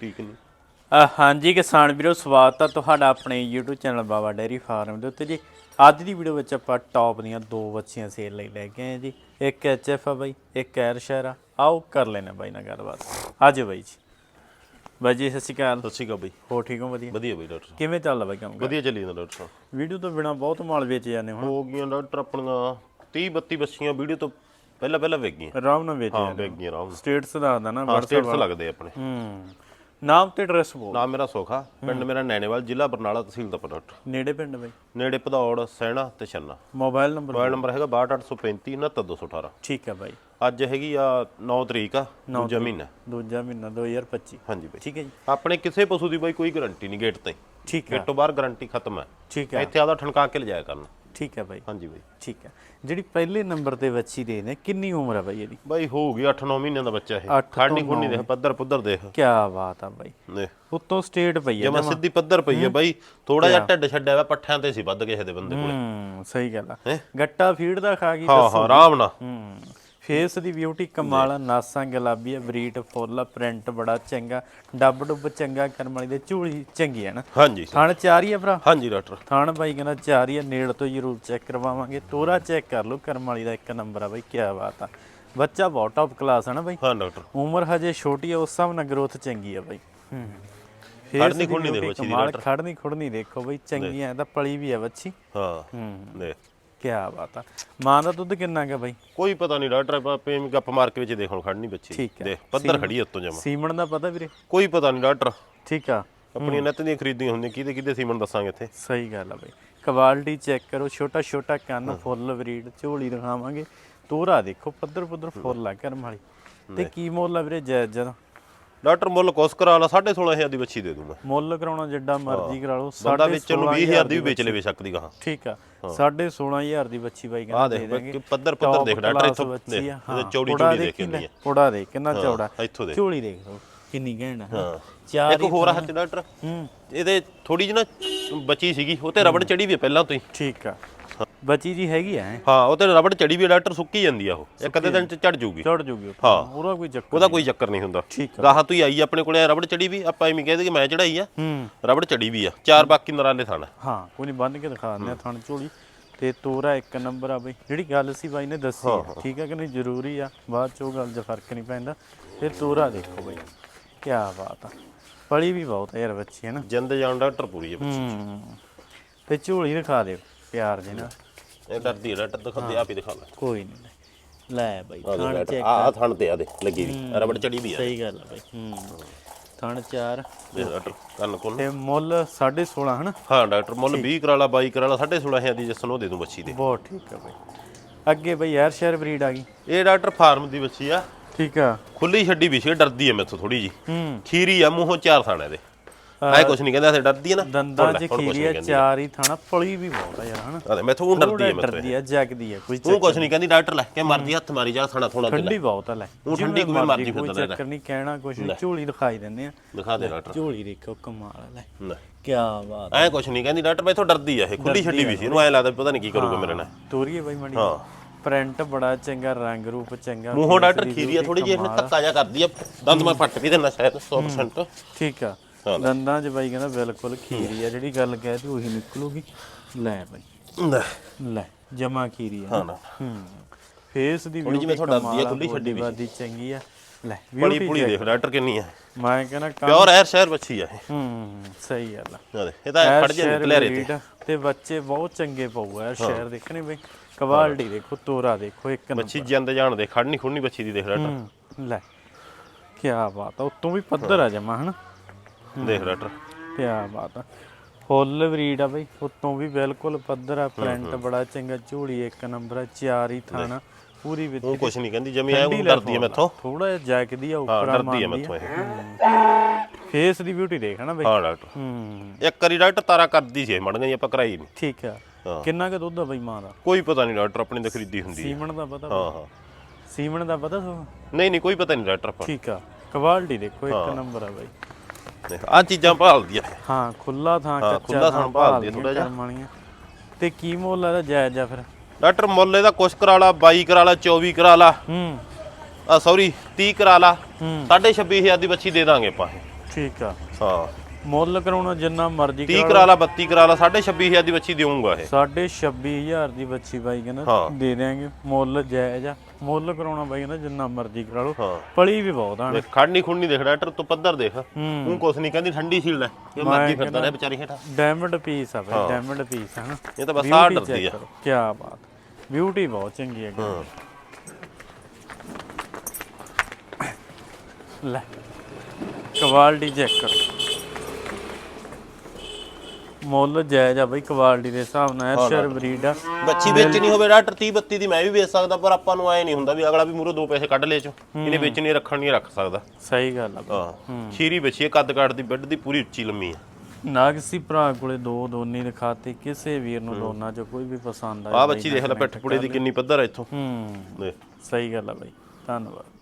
ਠੀਕ ਨਹੀਂ ਅ, ਹਾਂਜੀ ਕਿਸਾਨ ਵੀਰੋ ਸਵਾਗਤ ਹੈ ਤੁਹਾਡਾ ਆਪਣੇ YouTube channel Baba dairy farm ਦੇ ਉੱਤੇ ਜੀ। ਅੱਜ ਦੀ ਵੀਡੀਓ ਵਿੱਚ ਆਪਾਂ ਟੌਪ ਦੀਆਂ ਦੋ ਬੱਚੀਆਂ ਸੇਲ ਲਈ ਲੈ ਕੇ ਆਏ ਜੀ। ਇੱਕ ਐਚਐਫ ਆ ਬਾਈ ਇੱਕ ਐਰ ਸ਼ਹਿਰ ਆ। ਆਓ ਕਰ ਲੈਣਾ ਬਾਈ ਨਾਲ ਗੱਲਬਾਤ। ਆਜੋ ਬਾਈ ਜੀ। ਬਾਈ ਜੀ ਸਤਿ ਸ਼੍ਰੀ ਅਕਾਲ। ਸਤਿ ਸ਼੍ਰੀ ਅਕਾਲ ਬਈ। ਹੋ ਠੀਕ ਹੋ? ਵਧੀਆ। ਵਧੀਆ ਬਈ ਡਾਕਟਰ ਸਾਹਿਬ। ਕਿਵੇਂ ਚੱਲਦਾ ਬਾਈ ਕੰਮ? ਵਧੀਆ ਚੱਲੀ ਜਾਂਦਾ ਡਾਕਟਰ ਸਾਹਿਬ। ਵੀਡੀਓ ਤੋਂ ਬਿਨਾ ਬਹੁਤ ਮਾਲ ਵੇਚ ਜਾਂਦੇ ਹੁਣ। ਹੋ ਗਈਆਂ ਡਾਕਟਰ ਆਪਣੀਆਂ 30 32 ਬੱਚੀਆਂ ਵੀਡੀਓ ਤੋਂ ਪਹਿਲਾਂ ਪਹਿਲਾਂ ਵੇਚ ਗਈਆਂ। ਆਰਾਮ ਨਾਲ ਵੇਚ ਹਾਂ ਵੇਚ ਗਈਆਂ ਆਰਾਮ ਸਟੇਟਸ ਦੱਸਦਾ ਨਾ ਹਾਂ ਸਟੇਟਸ ਲੱਗਦੇ ਆਪਣੇ। ਹੂੰ। ਨਾਮ ਤੇ ਐਡਰੈਸ ਬੋਲ। ਨਾਮ ਮੇਰਾ ਸੁਖਾ ਪਿੰਡ ਮੇਰਾ ਨੈਣੇਵਾਲ ਜ਼ਿਲ੍ਹਾ ਬਰਨਾਲਾ ਤਹਿਸੀਲ ਦਾ ਡਾਕਟਰ ਨੇੜੇ ਪਿੰਡ ਬਾਈ? ਨੇੜੇ ਭਦੌੜ ਸੈਣਾ ਤੇ Channa. Mobile number mobile number ਹੈਗਾ 62835 69218 ਠੀਕ ਹੈ ਬਾਈ। ਅੱਜ ਹੈਗੀ ਆ 9 ਤਰੀਕ ਆ ਦੂਜਾ ਮਹੀਨਾ। ਦੂਜਾ ਮਹੀਨਾ 2025 ਹਾਂਜੀ ਬਈ। ਠੀਕ ਹੈ ਜੀ। ਆਪਣੇ ਕਿਸੇ ਪਸ਼ੂ ਦੀ ਬਾਈ ਕੋਈ ਗਾਰੰਟੀ ਨਹੀਂ ਗੇਟ ਤੇ। ਠੀਕ ਹੈ ਗੇਟ ਤੋਂ ਬਾਹਰ ਗਾਰੰਟੀ ਖਤਮ ਹੈ ਠੀਕ ਹੈ ਇੱਥੇ ਆਦਾ ਠਣਕਾ ਕੇ ਲਿਜਾਇਆ ਕਰਨਾ। ਠੀਕ ਹੈ ਬਾਈ। ਹਾਂਜੀ ਬਈ। ਠੀਕ ਹੈ। ਜਿਹੜੀ ਪਹਿਲੇ ਨੰਬਰ ਤੇ ਬੱਚੀ ਦੇ ਨੇ ਕਿੰਨੀ ਉਮਰ ਹੈ ਬਾਈ ਇਹਦੀ? ਬਾਈ ਹੋ ਗਈ 8-9 ਮਹੀਨਿਆਂ ਦਾ ਬੱਚਾ ਇਹ। ਅੱਠ ਖਾਣੀ ਦੇਖ ਪੱਧਰ ਪੁੱਧਰ ਦੇਖ। ਕੀ ਬਾਤ ਆ ਬਾਈ। ਦੇਖ ਉੱਤੋਂ ਸਟੇਟ ਪਈ ਹੈ ਜਮਾ। ਸਿੱਧੀ ਪੱਧਰ ਪਈ ਹੈ ਬਾਈ ਥੋੜਾ ਜਿਹਾ ਢਿੱਡ ਛੱਡਿਆ ਵਾ ਪੱਠਿਆਂ ਤੇ ਸੀ ਵੱਧ ਕਿਸੇ ਦੇ ਬੰਦੇ ਕੋਲੇ। ਹੂੰ ਸਹੀ ਗੱਲ ਆ। ਗੱਟਾ ਫੀਡ ਦਾ ਖਾ ਗਈ ਹਾਂ ਹਾਂ ਆਰਾਮ ਨਾਲ। ਹੂੰ। ਫੇਸ ਦੀ ਬਿਊਟੀ ਕਮਾਲ ਆ, ਨਾਸਾਂ ਗੁਲਾਬੀ ਆ ਬਰੀਟ ਫੁੱਲ ਆ ਪ੍ਰਿੰਟ ਬੜਾ ਚੰਗਾ ਡੱਬ ਡੁੱਬ ਚੰਗਾ ਕਰਮ ਵਾਲੀ ਦੇ ਝੂਲੀ ਚੰਗੀ ਹੈ ਨਾ। ਹਾਂਜੀ ਥਣ ਚਾਰ ਹੀ ਆ ਭਰਾ? ਹਾਂਜੀ ਡਾਕਟਰ। ਥਣ ਬਾਈ ਕਹਿੰਦਾ ਚਾਰ ਹੀ ਆ ਨੇੜ ਤੋਂ ਜ਼ਰੂਰ ਚੈੱਕ ਕਰਵਾਵਾਂਗੇ। ਤੋਰਾ ਚੈੱਕ ਕਰ ਲਓ ਕਰਮ ਵਾਲੀ ਦਾ ਇੱਕ ਨੰਬਰ ਆ ਬਾਈ ਕੀ ਬਾਤ ਆ। ਬੱਚਾ ਬਹੁਤ ਟੌਪ ਕਲਾਸ ਹੈ ਨਾ ਬਾਈ। ਹਾਂ ਡਾਕਟਰ। ਉਮਰ ਹਜੇ ਛੋਟੀ ਆ ਉਸ ਹਿਸਾਬ ਨਾਲ ਗਰੋਥ ਚੰਗੀ ਆ ਬਾਈ। ਹੂੰ। ਖੜਨੀ ਖੁੜਨੀ ਦੇਖੋ ਦੀ ਕਮਾਲ ਖੜਨੀ ਖੁੜਨੀ ਦੇਖੋ ਬਾਈ ਚੰਗੀ ਆ ਤਾਂ ਪਲੀ ਵੀ ਆ ਬੱਚੀ। ਹਾਂ ਹੂੰ। ਦੇਖ। ਕੀ ਬਾਤ ਆ। ਮਾਂ ਦਾ ਦੁੱਧ ਕਿੰਨਾ ਹੈਗਾ ਬਾਈ? ਕੋਈ ਪਤਾ ਨਹੀਂ ਡਾਕਟਰ ਆਪਾਂ ਪੇਮ ਗੱਪ ਮਾਰ ਕੇ ਵਿੱਚ ਦੇਖ ਹੁਣ ਖੜਨੀ ਬੱਚੀ। ਠੀਕ ਹੈ। ਦੇਖ ਪੱਧਰ ਖੜੀ ਹੈ ਉੱਤੋਂ ਜਮਾ। ਸੀਮਣ ਦਾ ਪਤਾ ਵੀਰੇ? ਕੋਈ ਪਤਾ ਨਹੀਂ ਡਾਕਟਰ। ਠੀਕ ਆ। ਆਪਣੀਆਂ ਨਿੱਤ ਦੀਆਂ ਖਰੀਦੀਆਂ ਹੁੰਦੀਆਂ ਕਿਹਦੇ ਕਿਹਦੇ ਸੀਮਨ ਦੱਸਾਂਗੇ ਇੱਥੇ? ਸਹੀ ਗੱਲ ਆ ਬਾਈ। ਕੁਆਲਿਟੀ ਚੈੱਕ ਕਰੋ ਛੋਟਾ ਛੋਟਾ ਕੰਨ ਫੁੱਲ ਬਰੀਡ ਝੋਲੀ ਦਿਖਾਵਾਂਗੇ। ਤੋਰਾ ਦੇਖੋ ਪੱਧਰ ਪੁੱਧਰ ਫੁੱਲ ਆ ਕਰਮ ਵਾਲੀ। ਤੇ ਕੀ ਮੁੱਲ ਆ ਵੀਰੇ ਜਾਇਜ਼ ਜਦ? ਡਾਕਟਰ ਮੁੱਲ ਕੁਸ ਕਰਾ ਲਾ 16500 ਦੀ ਬੱਚੀ ਦੇ ਦੂੰ ਮੈਂ ਮੁੱਲ ਕਰਾਉਣਾ ਜਿੱਡਾ ਮਰਜ਼ੀ ਕਰਾ ਲਓ ਬੰਦਾ ਵੇਚਣ ਨੂੰ 20000 ਦੀ ਵੀ ਵੇਚ ਲਵੇ ਸ਼ੱਕ ਦੀ ਗਾਹਾਂ। ਠੀਕ ਆ ਸਾਢੇ 16000 ਦੀ ਬੱਚੀ ਬਾਈ ਕਹਿੰਦੇ ਦੇ ਦਾਂਗੇ ਪੱਧਰ ਪੁੱਧਰ ਦੇਖ ਡਾਕਟਰ ਇੱਥੋਂ ਚੌੜੀ ਚੌੜੀ ਦੇਖੀ ਕਿੰਨੀ ਆ। ਪੁੜਾ ਦੇ ਕਿੰਨਾ ਚੌੜਾ। ਇੱਥੋਂ ਦੇਖ। ਝੋਲੀ ਦੇਖ ਲਓ ਕਿੰਨੀ ਘੈਂਟ ਹਾਂ। ਚਾਰ ਇੱਕ ਹੋਰ ਹੱਥ ਡਾਕਟਰ। ਹੂੰ। ਇਹਦੇ ਥੋੜੀ ਜਿਹੀ ਨਾ ਬੱਚੀ ਸੀਗੀ ਉਹ ਤੇ ਰਬੜ ਚੜੀ ਵੀ ਪਹਿਲਾਂ ਤੋਂ ਹੀ। ਠੀਕ ਆ। ਬੱਚੀ ਜੀ ਹੈਗੀ ਆ ਹਾਂ ਉਹ ਤੇ ਰਬੜ ਚੜੀ ਵੀ ਹੈ ਡਾਕਟਰ ਸੁੱਕੀ ਜਾਂਦੀ ਆ ਉਹ। ਇੱਕ ਅੱਧੇ ਦਿਨ ਚ ਚੜ ਜਾਊਗੀ ਚੜ ਜੂਗੀ ਉਹ। ਹਾਂ। ਉਹਦਾ ਕੋਈ ਚੱਕਰ ਉਹਦਾ ਕੋਈ ਚੱਕਰ ਨਹੀਂ ਹੁੰਦਾ। ਗਾਹਾਂ ਤੋਂ ਹੀ ਆਈ ਆਪਣੇ ਕੋਲੇ ਰਬੜ ਚੜੀ ਵੀ ਆਪਾਂ ਐਵੇਂ ਕਹਿੰਦੇ ਕਿ ਮੈਂ ਚੜਾਈ ਆ। ਹੂੰ। ਰਬੜ ਚੜੀ ਵੀ ਆ। ਚਾਰ ਬਾਕੀ ਨਰਾਲੇ ਥਾਣਾ। ਹਾਂ ਕੋਈ ਨਹੀਂ ਬੰਨ ਕੇ ਦਿਖਾ ਦਿੰਦੇ ਆ ਥਣ ਝੋਲੀ। ਤੇ ਤੋਰਾ ਇੱਕ ਨੰਬਰ ਆ ਬਈ। ਜਿਹੜੀ ਗੱਲ ਸੀ ਬਾਈ ਨੇ ਦੱਸੀ ਆ, ਠੀਕ ਆ ਕਿ ਨਹੀਂ? ਜ਼ਰੂਰੀ ਆ। ਬਾਅਦ ਚੋਂ ਗੱਲ 'ਚ ਫ਼ਰਕ ਨਹੀਂ ਪੈਂਦਾ। ਫਿਰ ਤੋਰਾ ਦੇਖੋ ਬਈ। ਕੀ ਬਾਤ ਆ। ਪਲੀ ਵੀ ਬਹੁਤ ਯਾਰ ਬੱਚੀ ਹੈ ਨਾ? ਜਿੰਦ ਜਾਨ ਡਾਕਟਰ ਪੂਰੀ ਹੈ ਹੂੰ। ਤੇ ਝੋਲੀ ਦਿਖਾ ਦੇ ਪਿਆਰ ਦੇ ਨਾਲ। ਹੈ ਡਾਕਟਰ ਦਿਖਾਉਂਦੇ ਆਪ ਹੀ ਦਿਖਾ ਲੈ। ਕੋਈ ਨਹੀਂ ਲੈ। ਬਾਈ ਆ ਥਣ ਚੈੱਕ ਆ ਆ ਥਣ ਤੇ ਆ ਦੇ ਲੱਗੀ ਵੀ। ਰਬੜ ਚੜੀ ਵੀ ਆ। ਸਹੀ ਗੱਲ ਆ ਬਾਈ ਹੂੰ। ਥਣ ਚਾਰ। ਦੇ ਡਾਕਟਰ ਕੰਨ ਕੋਲ ਤੇ ਮੁੱਲ 16.5 ਹਨਾ? ਹਾਂ ਡਾਕਟਰ ਮੁੱਲ 20 ਕਰਾ ਲਾ 22 ਕਰਾ ਲਾ 16500 ਦੀ ਜਸਨ ਉਹ ਦੇ ਦੂੰ ਬੱਚੀ ਦੇ। ਬਹੁਤ ਠੀਕ ਆ ਬਾਈ। ਅੱਗੇ ਬਈ ਯਾਰ ਸ਼ਹਿਰ ਬਰੀਡ ਆ ਗਈ। ਇਹ ਡਾਕਟਰ ਫਾਰਮ ਦੀ ਬੱਚੀ ਆ। ਠੀਕ ਆ। ਖੁੱਲੀ ਛੱਡੀ ਵੀ ਸੀ ਡਰਦੀ ਆ ਮੈਥੋਂ ਥੋੜੀ ਜੀ ਹੂੰ। ਖੀਰੀ ਆ ਮੂੰਹੋਂ ਚਾਰ ਥਾਣਾ ਇਹਦੇ ਐ ਕੁਛ ਨਹੀਂ ਕਹਿੰਦਾ ਐ ਡਰਦੀ ਆ ਨਾ। ਦੰਦਾਂ 'ਚ ਖੀਰੀ ਆ ਚਾਰ ਹੀ ਥਾਣਾ ਪਲੀ ਵੀ ਬਹੁਤ ਆ ਯਾਰ ਹਨਾ? ਦੇ ਮੈਥੋਂ ਡਰਦੀ ਆ ਮੈਥੋਂ ਡਰਦੀ ਆ ਜਗਦੀ ਆ ਕੋਈ ਤੂੰ ਕੁਛ ਨਹੀਂ ਕਹਿੰਦੀ ਡਾਕਟਰ ਲੈ ਕੇ ਮਰਜ਼ੀ ਹੱਥ ਮਾਰੀ ਜਾ ਥਾਣਾ ਥੋਣਾ ਤੇ ਠੰਡੀ ਬਹੁਤ ਆ ਲੈ। ਉਹ ਠੰਡੀ ਕੋਈ ਕੋਈ ਫਿਰਦਾ ਰਹਿ। ਚੱਕਰ ਨਹੀਂ ਕਹਿਣਾ ਕੁਛ ਨਹੀਂ ਝੋਲੀ ਦਿਖਾਈ ਦਿੰਦੇ ਆ। ਦਿਖਾ ਦੇ ਡਾਕਟਰ। ਝੋਲੀ ਦੇਖੋ ਕਮਾਲ ਆ ਲੈ। ਕੀ ਬਾਤ ਐ ਕੁਛ ਨਹੀਂ ਕਹਿੰਦੀ ਡਾਕਟਰ ਮੈਥੋਂ ਡਰਦੀ ਆ ਇਹ ਖੁੱਲੀ ਛੱਡੀ ਵੀ ਸੀ ਇਹਨੂੰ ਐ ਲੱਗਦਾ ਪਤਾ ਨਹੀਂ ਕੀ ਕਰੂਗਾ ਮੇਰੇ ਨਾਲ। ਤੋਰੀਏ ਬਾਈ ਮੜੀ ਹਾਂ। ਪ੍ਰਿੰਟ ਬੜਾ ਚੰਗਾ ਰੰਗ ਰੂਪ ਚੰਗਾ ਮੂੰਹੋਂ ਡਾਕਟਰ ਖੀਰੀ ਆ ਥੋੜੀ ਜਿਹੀ ਇਹਨੇ ਧੱਕਾ ਜਾ ਕਰਦੀ ਆ ਦੰਦ ਮੈਂ ਫੱਟ ਵੀ ਦੇਣਾ ਸ਼ਾਇਦ 100% ਠੀਕ ਆ। ਦੰਦਾਂ 'ਚ ਬਾਈ ਕਹਿੰਦਾ ਬਿਲਕੁਲ ਖੀਰੀ ਆ ਜਿਹੜੀ ਗੱਲ ਕਹਿ ਤੀ ਉਹੀ ਨਿਕਲੂਗੀ। ਲੈ ਬਾਈ। ਲੈ। ਲੈ ਜਮਾ ਖੀਰੀ ਆ। ਹਾਂ ਨਾ। ਹੂੰ। ਫੇਸ ਦੀ ਮੈਥੋਂ ਡਰਦੀ ਆ, ਕਮਾਲ ਖੁੱਲੀ ਛੱਡੀ ਵੀ ਚੰਗੀ ਆ। ਲੈ ਬੜੀ ਪੁਲੀ ਦੇਖ। ਡਾਕਟਰ ਕਿੰਨੀ ਆ। ਮੈਂ ਕਹਿੰਦਾ ਪਿਓਰ ਐਰ ਸ਼ਹਿਰ ਬੱਚੀ ਆ ਇਹ। ਹੂੰ ਸਹੀ ਗੱਲ ਆ। ਦੇ ਇਹ ਤਾਂ ਐਰ ਫੜ ਜਾ ਨਿਕਲਿਆ ਰੇ ਤੇ ਬੱਚੇ ਬਹੁਤ ਚੰਗੇ ਪਊ ਐ ਸ਼ਹਿਰ ਦੇਖਣੇ ਬਈ। ਕੁਆਲਿਟੀ ਦੇਖੋ ਤੋਰਾ ਦੇਖੋ ਇੱਕ ਨੰਬਰ। ਬੱਚੀ ਜਿੰਦ ਜਾਣ ਦੇ ਖੜਨੀ ਖੁੜਨੀ ਬੱਚੀ ਦੀ ਦੇਖ ਡਾਕਟਰ। ਲੈ ਕੀ ਬਾਤ ਆ ਉਤੋਂ ਵੀ ਪੱਧਰ ਆ ਜਮਾ ਹਨਾ? ਦੇਖ ਡਾਕਟਰ ਕੀ ਬਾਤ ਆ। ਫੁੱਲ ਬਰੀਡ ਆ ਬਈ ਉਤੋਂ ਵੀ ਬਿਲਕੁਲ ਪੱਧਰ ਆ ਪ੍ਰਿੰਟ ਬੜਾ ਚੰਗਾ ਝੋਲੀ ਇੱਕ ਨੰਬਰ ਆ ਚਾਰ ਹੀ ਥਾਣਾ ਪੂਰੀ ਵਿੱਚ ਉਹ ਕੁਛ ਨਹੀਂ ਕਹਿੰਦੀ ਜਮੀ ਐ ਉਹ ਡਰਦੀ ਆ ਮੈਥੋਂ। ਥੋੜਾ ਜਿਹਾ ਜੈਕਦੀ ਆ ਉੱਪਰ ਡਰਦੀ ਆ ਮੈਥੋਂ ਇਹ। ਫੇਸ ਦੀ ਬਿਊਟੀ ਦੇਖ ਹਨਾ ਬਈ। ਹਾਂ ਡਾਕਟਰ। ਹੂੰ। ਇੱਕ ਵਾਰੀ ਡਾਕਟਰ ਤਾਰਾ ਕਰਦੀ ਸੀ ਮੜ ਗਈ ਆਪਾਂ ਕਰਾਈ ਨਹੀਂ। ਠੀਕ ਆ। ਕਿੰਨਾ ਕੁ ਦੁੱਧ ਆ ਬਈ ਮਾਂ ਦਾ? ਕੋਈ ਪਤਾ ਨਹੀਂ ਡਾਕਟਰ ਆਪਣੀ ਤਾਂ ਖਰੀਦੀ ਹੁੰਦੀ ਹੈ ਸੀਮਣ ਦਾ ਪਤਾ ਹਾਂ ਹਾਂ। ਸੀਮਣ ਦਾ ਪਤਾ ਤੁਹਾਨੂੰ? ਨਹੀਂ ਨਹੀਂ ਕੋਈ ਪਤਾ ਨਹੀਂ ਡਾਕਟਰ ਆਪਾਂ ਠੀਕ ਆ। ਕੁਆਲਿਟੀ ਦੇਖੋ ਇੱਕ ਨੰਬਰ ਆ ਬਾਈ। ਦੇਖ ਆ ਚੀਜ਼ਾਂ ਭਾਲਦੀ ਆ ਹਾਂ ਖੁੱਲਾ ਥਾਂ ਹਾਂ, ਕੱਚਾ ਖੁੱਲਾ ਥਾਂ ਭਾਲਦੀ ਆ ਥੋੜਾ ਥੋੜ੍ਹਾ ਜਿਹਾ। ਜਿਹਾ ਤੇ ਕੀ ਮੁੱਲ ਇਹਦਾ ਜਾਇਜ਼ ਆ ਫਿਰ? ਡਾਕਟਰ ਮੁੱਲ ਇਹਦਾ ਕੁਛ ਕਰਾ ਲਾ 22 ਕਰਾ ਲਾ 24 ਕਰਾ ਲਾ। ਹੂੰ। ਆ ਸੌਰੀ 30 ਕਰਾ ਲਾ। ਹੂੰ। 26500 ਦੀ ਬੱਚੀ ਦੇ ਦਾਂਗੇ ਆਪਾਂ ਇਹ। ਠੀਕ ਆ। ਹਾਂ। ਮੁੱਲ ਕਰਾਉਣਾ ਜਿੰਨਾ ਮਰਜ਼ੀ 30 ਕਰਾ ਲਾ 32 ਕਰਾ ਲਾ 26500 ਦੀ ਬੱਚੀ ਦੇਵਾਂਗਾ ਇਹ। ਸਾਢੇ 26000 ਦੀ ਬੱਚੀ ਬਾਈ ਕਹਿੰਦਾ। ਦੇ ਦਿਆਂਗੇ। ਮੁੱਲ ਜਾਇਜ਼ ਆ। ਮੁੱਲ ਕਰਾਉਣਾ ਬਾਈ ਕਹਿੰਦਾ ਜਿੰਨਾ ਮਰਜ਼ੀ ਕਰਾ ਲਓ। ਪਲੀ ਵੀ ਬਹੁਤ ਆਣ। ਖੜਨੀ ਖੁੜਨੀ ਦੇਖ ਡਾਕਟਰ ਤੂੰ ਪੱਧਰ ਦੇਖ। ਹੂੰ। ਤੂੰ ਕੁਛ ਨਹੀਂ ਕਹਿੰਦੀ ਠੰਡੀ ਸੀਲ ਹੈ ਇਹ ਮਰਜ਼ੀ ਫਿਰਦਾ ਰਿਹਾ ਵਿਚਾਰੀ ਹੇਠਾਂ। ਡਾਇਮੰਡ ਪੀਸ ਆ ਬਾਈ ਡਾਇਮੰਡ ਪੀਸ ਨਾ। ਇਹ ਤਾਂ ਬਸ ਆ ਡਰਦੀ ਆ। ਕੀ ਬਾਤ। ਬਿਊਟੀ ਬਹੁਤ ਚੰਗੀ ਹੈ। ਹਾਂ। ਲੈ ਕੁਆਲਿਟੀ ਚੈੱਕ ਕਰੋ। ਮੁੱਲ ਜਾਇਜ਼ ਆ ਬਈ ਕੁਆਲਿਟੀ ਦੇ ਹਿਸਾਬ ਨਾਲ ਐਸ਼ਰ ਬਰੀਡ ਆ। ਬੱਚੀ ਵੇਚਣੀ ਹੋਵੇ ਡਾਕਟਰ 30 32 ਦੀ ਮੈਂ ਵੀ ਵੇਚ ਸਕਦਾ ਪਰ ਆਪਾਂ ਨੂੰ ਐ ਨਹੀਂ ਹੁੰਦਾ ਵੀ ਅਗਲਾ ਵੀ ਮੂਰੇ ਦੋ ਪੈਸੇ ਕੱਢ ਲੈ ਚੋ। ਇਹਨੇ ਵੇਚਣੀ ਰੱਖਣ ਨਹੀਂ ਰੱਖ ਸਕਦਾ। ਸਹੀ ਗੱਲ ਆ। ਹਾਂ। ਖੀਰੀ ਬੱਚੀ ਕੱਦ ਕਾਟ ਦੀ ਬੈੱਡ ਦੀ ਪੂਰੀ ਉੱਚੀ ਲੰਮੀ ਹੈ ਨਾ ਕਿਸੇ ਭਰਾ ਕੋਲੇ ਦੋ ਦੋਨੀ ਦਿਖਾਤੇ ਕਿਸੇ ਵੀਰ ਨੂੰ ਦੋਨਾਂ ਚੋਂ ਕੋਈ ਵੀ ਪਸੰਦ ਆਏ ਆ ਬੱਚੀ ਦੇਖ ਲੈ ਪਿੱਠ ਪੁੜੇ ਦੀ ਕਿੰਨੀ ਪੱਧਰ ਹੈ ਇੱਥੋਂ। ਹੂੰ। ਸਹੀ ਗੱਲ ਆ ਬਾਈ। ਧੰਨਵਾਦ।